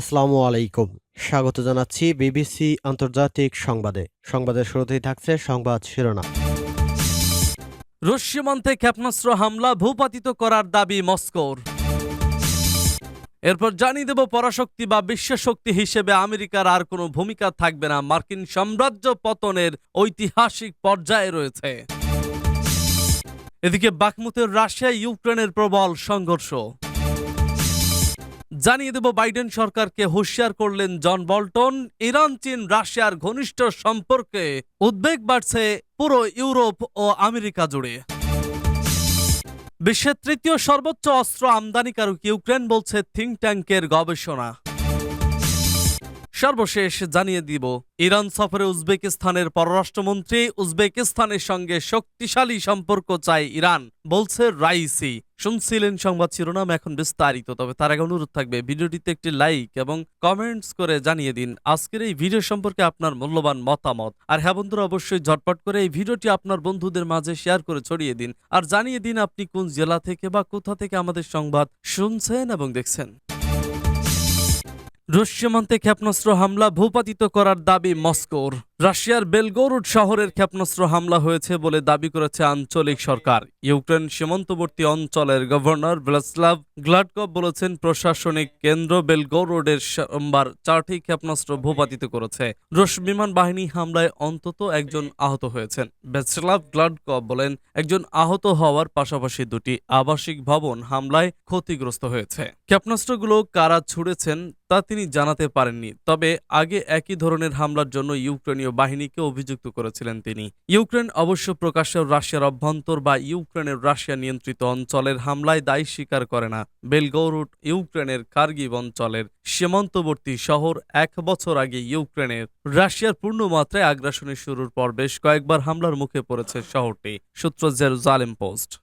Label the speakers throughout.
Speaker 1: আসসালামু আলাইকুম। স্বাগত জানাচ্ছি বিবিসি আন্তর্জাতিক সংবাদে। সংবাদের শুরুতেই থাকছে সংবাদ শিরোনাম।
Speaker 2: রুশ সীমান্তে ক্ষেপণাস্ত্র হামলা ভূপাতিত করার দাবি মস্কোর। এরপর জানিয়ে দেব পরাশক্তি বা বিশ্বশক্তি হিসেবে আমেরিকার আর কোনো ভূমিকা থাকবে না। মার্কিন সাম্রাজ্য পতনের ঐতিহাসিক পর্যায়ে রয়েছে। এদিকে বাকমুতের রাশিয়া ইউক্রেনের প্রবল সংঘর্ষ। জানিয়ে দেব, বাইডেন সরকারকে হুঁশিয়ার করলেন জন বল্টন। ইরান, চীন, রাশিয়ার ঘনিষ্ঠ সম্পর্কে উদ্বেগ বাড়ছে পুরো ইউরোপ ও আমেরিকা জুড়ে। বিশ্বের তৃতীয় সর্বোচ্চ অস্ত্র আমদানিকারক ইউক্রেন বলছে, থিঙ্ক ট্যাঙ্কের গবেষণা। সর্বশেষ জানিয়ে দিব, ইরান সফরে উজবেকিস্তানের পররাষ্ট্রমন্ত্রী উজবেকিস্তানের সঙ্গে শক্তিশালী সম্পর্ক চায় ইরান, বলছে রাইসি। শুনছিলেন সংবাদ শিরোনাম এখন বিস্তারিত, তবে তার আগে অনুরোধ থাকবে, ভিডিওটিতে একটি লাইক এবং কমেন্টস করে জানিয়ে দিন, আজকের এই ভিডিও সম্পর্কে আপনার মূল্যবান মতামত। আর হ্যাঁ বন্ধুরা, অবশ্যই ঝটপট করে এই ভিডিওটি আপনার বন্ধুদের মাঝে শেয়ার করে ছড়িয়ে দিন। আর জানিয়ে দিন আপনি কোন জেলা থেকে বা কোথা থেকে আমাদের সংবাদ শুনছেন এবং দেখছেন। রুশ ক্ষেপণাস্ত্র হামলা ভূপাতিত করার দাবি মস্কোর। রাশিয়ার বেলগোরুড শহরের ক্ষেপণাস্ত্র হামলা হয়েছে বলে দাবি করেছে আঞ্চলিক সরকার। ইউক্রেন সীমান্তবর্তী অঞ্চলের গভর্নর ভ্লাসলাভ গ্লাডকভ বলেছেন, প্রশাসনিক কেন্দ্র বেলগোরোডের সোমবার চারটি ক্ষেপণাস্ত্র ভূপাতিত করেছে। রুশ বিমান বাহিনী হামলায় অন্তত একজন আহত হয়েছেন। ভ্লাসলাভ গ্লাডকভ বলেন, একজন আহত হওয়ার পাশাপাশি দুটি আবাসিক ভবন হামলায় ক্ষতিগ্রস্ত হয়েছে। ক্ষেপণাস্ত্রগুলো কারা ছুড়েছেন তা তিনি জানাতে পারেননি, তবে আগে একই ধরনের হামলার জন্য ইউক্রেনীয় বাহিনীকে অভিযুক্ত করেছিলেন তিনি। ইউক্রেন অবশ্য প্রকাশ্যে রাশিয়ার অভ্যন্তর বা ইউক্রেনের রাশিয়া নিয়ন্ত্রিত অঞ্চলের হামলায় দায় স্বীকার করে না। বেলগৌরুট ইউক্রেনের কার্গিভ অঞ্চলের সীমান্তবর্তী শহর এক বছর আগে ইউক্রেনের রাশিয়ার পূর্ণমাত্রায় আগ্রাসনের শুরুর পর বেশ কয়েকবার হামলার মুখে পড়েছে শহরটি, সূত্র জেরুজালেম পোস্ট।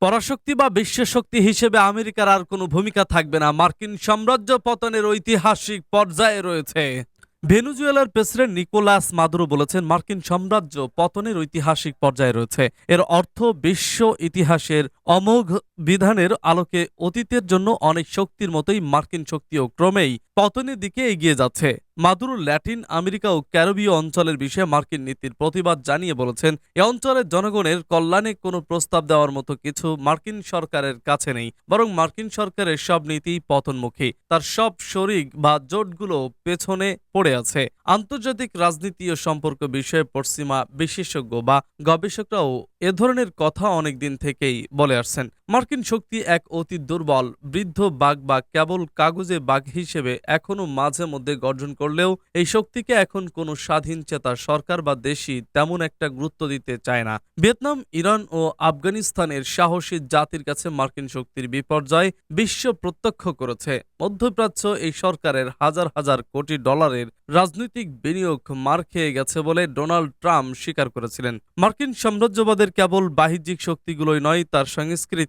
Speaker 2: পরাশক্তি বা বিশ্বশক্তি হিসেবে আমেরিকার আর কোনো ভূমিকা থাকবে না। মার্কিন সাম্রাজ্য পতনের ঐতিহাসিক পর্যায়ে রয়েছে। ভেনুজুয়েলার প্রেসিডেন্ট নিকোলাস মাদুরো বলেছেন, মার্কিন সাম্রাজ্য পতনের ঐতিহাসিক পর্যায়ে রয়েছে। এর অর্থ বিশ্ব ইতিহাসের অমোঘ বিধানের আলোকে অতীতের জন্য অনেক শক্তির মতোই মার্কিন শক্তিও ক্রমেই পতনের দিকে এগিয়ে যাচ্ছে। মাদুরো ল্যাটিন আমেরিকা ও ক্যারোবীয় অঞ্চলের বিষয়ে মার্কিন নীতির প্রতিবাদ জানিয়ে বলেছেন, এ অঞ্চলের জনগণের কল্যাণে কোনো প্রস্তাব দেওয়ার মতো কিছু মার্কিন সরকারের কাছে নেই, বরং মার্কিন সরকারের সব নীতি পতনমুখী। তার সব শরিক বা জোটগুলো পেছনে পড়ে আছে। আন্তর্জাতিক রাজনীতি ও সম্পর্ক বিষয়ে পশ্চিমা বিশেষজ্ঞ বা গবেষকরাও এ ধরনের কথা অনেকদিন থেকেই বলে আসছেন। মার্কিন শক্তি এক অতি দুর্বল, বৃদ্ধ বাঘ বা কেবল কাগজে বাঘ হিসেবে এখনও মাঝে মধ্যে গর্জন করলেও এই শক্তিকে এখন কোনো স্বাধীন চেতা সরকার বা দেশই তেমন একটা গুরুত্ব দিতে চায় না। ভিয়েতনাম, ইরান ও আফগানিস্তানের সাহসী জাতির কাছে মার্কিন শক্তির বিপর্যয় বিশ্ব প্রত্যক্ষ করেছে। মধ্যপ্রাচ্য এই সরকারের হাজার হাজার কোটি ডলারের রাজনৈতিক বিনিয়োগ মার খেয়ে গেছে বলে ডোনাল্ড ট্রাম্প স্বীকার করেছিলেন। মার্কিন সাম্রাজ্যবাদের কেবল বাহ্যিক শক্তিগুলোই নয়, তার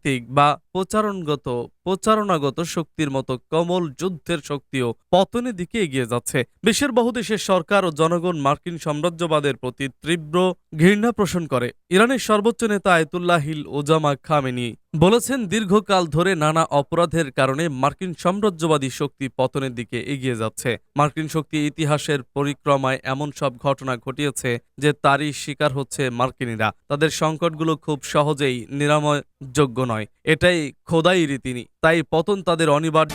Speaker 2: সাংস্কৃতিক বা প্রচারণগত, প্রচারণাগত শক্তির মতো কমল যুদ্ধের শক্তিও পতনের দিকে এগিয়ে যাচ্ছে। বিশ্বের বহু দেশের সরকার ও জনগণ মার্কিন সাম্রাজ্যবাদের প্রতি তীব্র ঘৃণা পোষণ করে। ইরানের সর্বোচ্চ নেতা আয়তুল্লাহিল ওজামা খামেনি বলেছেন, দীর্ঘকাল ধরে নানা অপরাধের কারণে মার্কিন সাম্রাজ্যবাদী শক্তি পতনের দিকে এগিয়ে যাচ্ছে। মার্কিন শক্তি ইতিহাসের পরিক্রমায় এমন সব ঘটনা ঘটিয়েছে যে তারই শিকার হচ্ছে মার্কিনীরা। তাদের সংকটগুলো খুব সহজেই নিরাময়যোগ্য নয়। এটাই খোদাই রীতিনি। তাই পতন তাদের অনিবার্য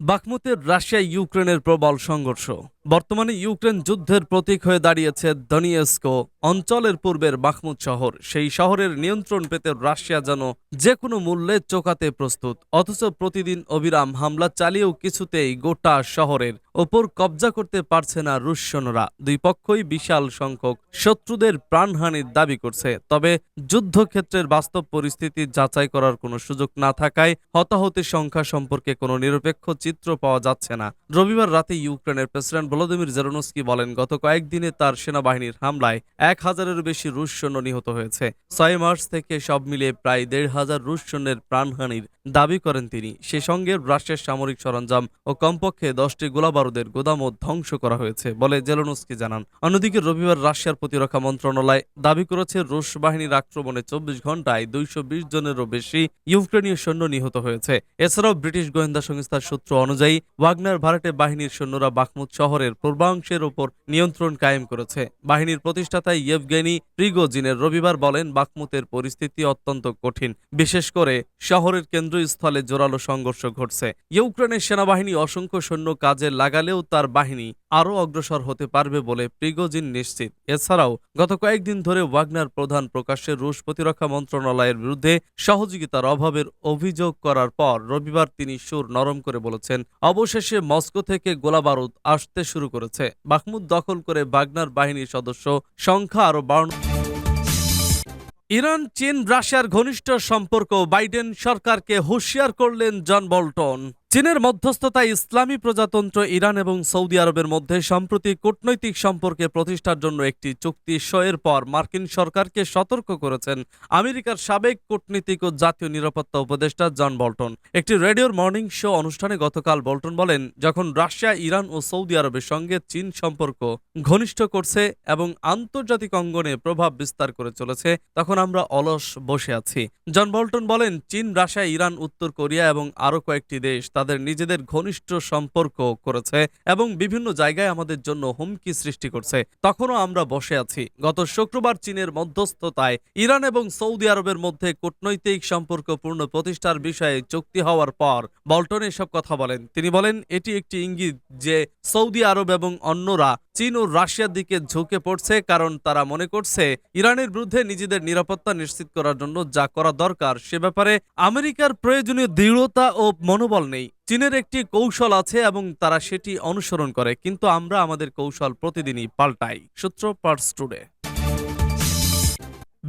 Speaker 2: বাকমুতের রাশিয়া ইউক্রেনের প্রবল সংঘর্ষ। বর্তমানে ইউক্রেন যুদ্ধের প্রতীক হয়ে দাঁড়িয়েছে দনিয়েস্কো অঞ্চলের পূর্বের বাখমুদ শহর। সেই শহরের নিয়ন্ত্রণ পেতে রাশিয়া যেন যে কোনো মূল্যে চোকাতে প্রস্তুত। অথচ প্রতিদিন অবিরাম হামলা চালিয়েও কিছুতেই গোটা শহরের ওপর কবজা করতে পারছে না রুশ সৈন্যরা। দুই পক্ষই বিশাল সংখ্যক শত্রুদের প্রাণহানির দাবি করছে। তবে যুদ্ধক্ষেত্রের বাস্তব পরিস্থিতি যাচাই করার কোনো সুযোগ না থাকায় হতাহতের সংখ্যা সম্পর্কে কোনো নিরপেক্ষ চিত্র পাওয়া যাচ্ছে না। রবিবার রাতে ইউক্রেনের প্রেসিডেন্ট ভলোদিমির জেরোনস্কি বলেন, গত কয়েকদিনে তার সেনাবাহিনীর হামলায় এক হাজারের বেশি রুশ সৈন্য নিহত হয়েছে। ছয় মার্চ থেকে সব মিলিয়ে প্রায় দেড় হাজার রুশ সৈন্যের প্রাণহানির দাবি করেন তিনি। সে সঙ্গে রাশিয়ার সামরিক সরঞ্জাম ও কমপক্ষে দশটি গোলাবারুদের গোদামও ধ্বংস করা হয়েছে বলে জেলোনস্কি জানান। অন্যদিকে রবিবার রাশিয়ার প্রতিরক্ষা মন্ত্রণালয় দাবি করেছে, রুশ বাহিনীর আক্রমণে চব্বিশ ঘন্টায় দুইশো বিশ জনেরও বেশি ইউক্রেনীয় সৈন্য নিহত হয়েছে। এছাড়াও ব্রিটিশ গোয়েন্দা সংস্থার সূত্র অনুযায়ী, ওয়াগনার ভাড়াটে বাহিনীর সৈন্যরা বাখমুদ শহরের পূর্বাংশের উপর নিয়ন্ত্রণ কায়েম করেছে। বাহিনীর প্রতিষ্ঠাতা ইয়েভগেনি প্রিগোজিনের রবিবার বলেন, বাকমুতের পরিস্থিতি অত্যন্ত কঠিন। বিশেষ করে শহরের কেন্দ্রস্থলে জোরালো সংঘর্ষ ঘটছে। ইউক্রেনের সেনাবাহিনী অসংখ্য সৈন্য কাজে লাগালেও তার বাহিনী আরও অগ্রসর হতে পারবে বলে প্রিগোজিন নিশ্চিত। এছাড়াও, গত কয়েকদিন ধরে ওয়াগনার প্রধান প্রকাশ্যে রুশ প্রতিরক্ষা মন্ত্রণালয়ের বিরুদ্ধে সহযোগিতার অভাবের অভিযোগ করার পর রবিবার তিনি সুর নরম করে বলেছেন, অবশেষে মস্কো থেকে গোলাবারুদ আসতে শুরু করেছে। বাখমুদ দখল করে বাগনার বাহিনীর সদস্য সংখ্যা আরও বাড়ানো। ইরান, চীন, রাশিয়ার ঘনিষ্ঠ সম্পর্ক, বাইডেন সরকারকে হুঁশিয়ার করলেন জন বল্টন। চীনের মধ্যস্থতায় ইসলামী প্রজাতন্ত্র ইরান এবং সৌদি আরবের মধ্যে সম্প্রতি কূটনৈতিক সম্পর্কে প্রতিষ্ঠার জন্য একটি চুক্তি সইয়ের পর মার্কিন সরকারকে সতর্ক করেছেন আমেরিকার সাবেক কূটনীতিক ও জাতীয় নিরাপত্তা উপদেষ্টা জন বল্টন। একটি রেডিওর মর্নিং শো অনুষ্ঠানে গতকাল বল্টন বলেন, যখন রাশিয়া, ইরান ও সৌদি আরবের সঙ্গে চীন সম্পর্ক ঘনিষ্ঠ করছে এবং আন্তর্জাতিক অঙ্গনে প্রভাব বিস্তার করে চলেছে, তখন আমরা অলস বসে আছি। জন বল্টন বলেন, চীন, রাশিয়া, ইরান, উত্তর কোরিয়া এবং আরও কয়েকটি দেশ তাদের নিজেদের ঘনিষ্ঠ সম্পর্ক করেছে এবং বিভিন্ন জায়গায় আমাদের জন্য হুমকি সৃষ্টি করছে। তখনও আমরা বসে আছি। গত শুক্রবার চীনের মধ্যস্থতায় ইরান এবং সৌদি আরবের মধ্যে কূটনৈতিক সম্পর্ক পূর্ণ প্রতিষ্ঠার বিষয়ে চুক্তি হওয়ার পর বল্টন এসব কথা বলেন। তিনি বলেন, এটি একটি ইঙ্গিত যে সৌদি আরব এবং অন্যরা চীন ও রাশিয়ার দিকে ঝুঁকে পড়ছে কারণ তারা মনে করছে ইরানের বিরুদ্ধে নিজেদের নিরাপত্তা নিশ্চিত করার জন্য যা করা দরকার। সে ব্যাপারে আমেরিকার প্রয়োজনীয় দৃঢ়তা ও মনোবল নেই। চীনের একটি কৌশল আছে এবং তারা সেটি অনুসরণ করে, কিন্তু আমরা আমাদের কৌশল প্রতিদিনই পাল্টাই, সূত্র পার্স টুডে।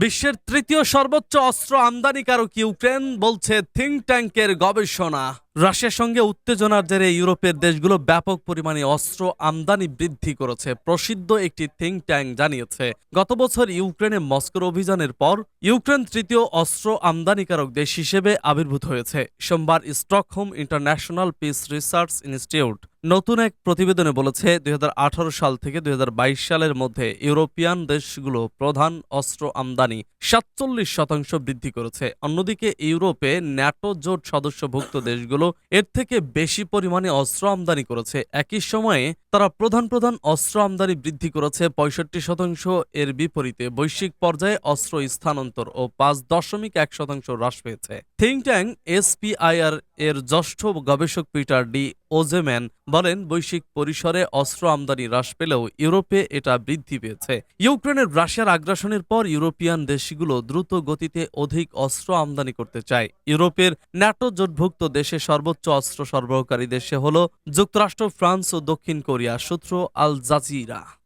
Speaker 2: বিশ্বের তৃতীয় সর্বোচ্চ অস্ত্র আমদানিকারক ইউক্রেন বলছে, থিঙ্ক ট্যাঙ্কের গবেষণা। রাশিয়ার সঙ্গে উত্তেজনার জেরে ইউরোপের দেশগুলো ব্যাপক পরিমাণে অস্ত্র আমদানি বৃদ্ধি করেছে, প্রসিদ্ধ একটি থিঙ্ক ট্যাঙ্ক জানিয়েছে। গত বছর ইউক্রেনে মস্কোর অভিযানের পর ইউক্রেন তৃতীয় অস্ত্র আমদানিকারক দেশ হিসেবে আবির্ভূত হয়েছে। সোমবার Stockholm International Peace Research Institute নতুন এক প্রতিবেদনে বলেছে, দুই হাজার আঠারো সাল থেকে দুই হাজার বাইশ সালের মধ্যে ইউরোপিয়ান দেশগুলো প্রধান অস্ত্র আমদানি সাতচল্লিশ শতাংশ বৃদ্ধি করেছে। অন্যদিকে ইউরোপে ন্যাটো জোট সদস্যভুক্ত দেশগুলো এর থেকে বেশি পরিমাণে অস্ত্র আমদানি করেছে। একই সময়ে তারা প্রধান প্রধান অস্ত্র আমদানি বৃদ্ধি করেছে পঁয়ষট্টি শতাংশ। এর বিপরীতে বৈশ্বিক পর্যায়ে অস্ত্র স্থানান্তর ও পাঁচ দশমিক এক শতাংশ হ্রাস পেয়েছে। থিঙ্ক ট্যাং এসপিআইআর এর জ্যেষ্ঠ গবেষক পিটার ডি ওজেম্যান বলেন, বৈশ্বিক পরিসরে অস্ত্র আমদানি হ্রাস পেলেও ইউরোপে এটা বৃদ্ধি পেয়েছে। ইউক্রেনের রাশিয়ার আগ্রাসনের পর ইউরোপিয়ান দেশগুলো দ্রুত গতিতে অধিক অস্ত্র আমদানি করতে চায়। ইউরোপের ন্যাটো জোটভুক্ত দেশে সর্বোচ্চ অস্ত্র সরবরাহকারী দেশে হল যুক্তরাষ্ট্র, ফ্রান্স ও দক্ষিণ কোরিয়া, সূত্র আল জাজিরা।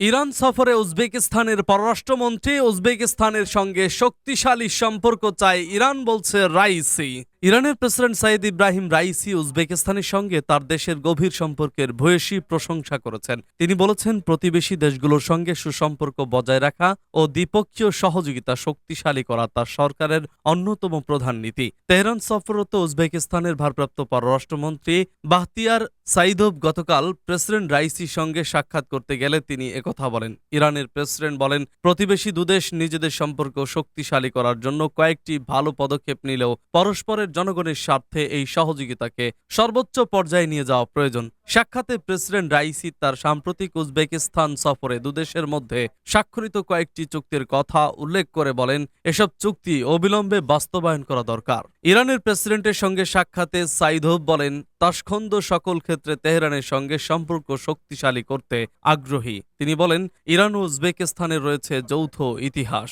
Speaker 2: ইরান সফরে উজবেকিস্তানের পররাষ্ট্রমন্ত্রী উজবেকিস্তানের সঙ্গে শক্তিশালী সম্পর্ক চায় ইরান বলছে রাইসি। ইরানের প্রেসিডেন্ট সাইদ ইব্রাহিম রাইসি উজবেকিস্তানের সঙ্গে তার দেশের গভীর সম্পর্কের ভূয়সী প্রশংসা করেছেন। তিনি বলেছেন, প্রতিবেশী দেশগুলোর সঙ্গে সুসম্পর্ক বজায় রাখা ও দ্বিপক্ষীয় সহযোগিতা শক্তিশালী করা তার সরকারের অন্যতম প্রধান নীতি। তেহরান সফররত উজবেকিস্তানের ভারপ্রাপ্ত পররাষ্ট্রমন্ত্রী বাহতিয়ার সাইদব গতকাল প্রেসিডেন্ট রাইসির সঙ্গে সাক্ষাৎ করতে গেলে তিনি একথা বলেন। ইরানের প্রেসিডেন্ট বলেন, প্রতিবেশী দুদেশ নিজেদের সম্পর্ক শক্তিশালী করার জন্য কয়েকটি ভালো পদক্ষেপ নিলেও পরস্পরের জনগণের স্বার্থে এই সহযোগিতাকে সর্বোচ্চ পর্যায়ে নিয়ে যাওয়া প্রয়োজন। সাক্ষাতে প্রেসিডেন্ট রাইসি তার সাম্প্রতিক উজবেকিস্তান সফরে দুদেশের মধ্যে স্বাক্ষরিত কয়েকটি চুক্তির কথা উল্লেখ করে বলেন, এসব চুক্তি অবিলম্বে বাস্তবায়ন করা দরকার। ইরানের প্রেসিডেন্টের সঙ্গে সাক্ষাতে সাইদভ বলেন, তাসখন্দ সকল ক্ষেত্রে তেহরানের সঙ্গে সম্পর্ক শক্তিশালী করতে আগ্রহী। তিনি বলেন, ইরান ও উজবেকিস্তানের রয়েছে যৌথ ইতিহাস।